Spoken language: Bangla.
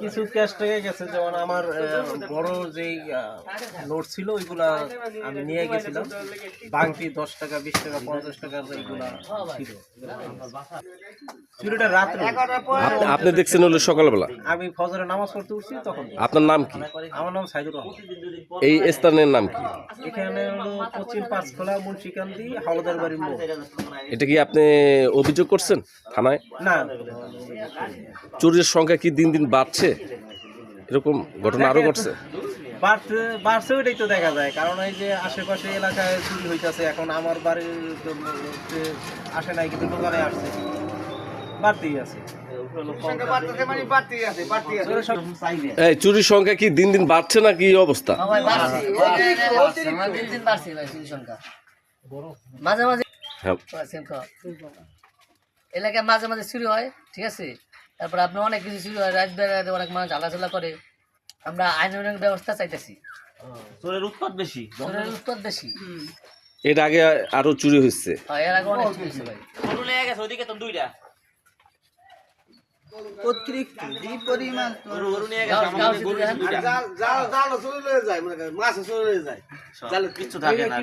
কিছু ক্যাশ টাকা গেছে যেমন আমার বড় যেই নোট ছিল ওইগুলা আমি নিয়ে গেছিলাম। বাংতি দশ টাকা বিশ টাকা পঞ্চাশ টাকার এইগুলা ছিল। চুরিটা রাত্রে। আপনি- আপনি দেখছেন হলো সকালবেলা? আমি ফজরে নামাজ পড়তে উঠছি তখন। আপনার নাম কি? আমার নাম সাইদুর রহমান। এই স্থানের নাম কি? এখানে হলো পশ্চিম পাঁচখোলা মুন্সিকান্দি হাওলাদার বাড়ির মোড়। এটা কি আপনি অভিযোগ করছেন থানায়? না। চুরির সংখ্যা কি দিন দিন বাড়ছে? এরকম ঘটনা আরও ঘটছে। বাড়ছে বাড়ছে ওইটাই তো দেখা যায়। কারণ এই যে আশেপাশে এলাকায় চুরি হইতাছে এখন আমার বাড়ির আসে নাই কিন্তু দোকানে আসছে। বাড়তেই আছে। এই চুরির সংখ্যা কি দিন দিন বাড়ছে না কি অবস্থা? ভাই বাড়ছে। বাড়ছে আমার দিন দিন বাড়ছে ভাই চুরি সংখ্যা। মাঝে মাঝে হ্যাঁ। পাচ্ছেন তো। এলাকায় মাঝে মাঝে চুরি হয় ঠিক আছে? তারপর আপনি অনেক কিছু চুরি হয় রাত বেড়াতে অনেক মানুষ আলাচলা করে। আমরা আইনের ব্যবস্থা চাইতেছি। চোরের উৎপাদ বেশি। চোরের উত্তর বেশি। এর আগে আরও চুরি হচ্ছে হয় এর আগে অনেক চুরি হয়েছে ভাই। গাঁও- গাঁও যে পরিমাণ জাল জাল জাল চলে যায় মানে মাছ চলে যায়। জালে কিছু থাকে না।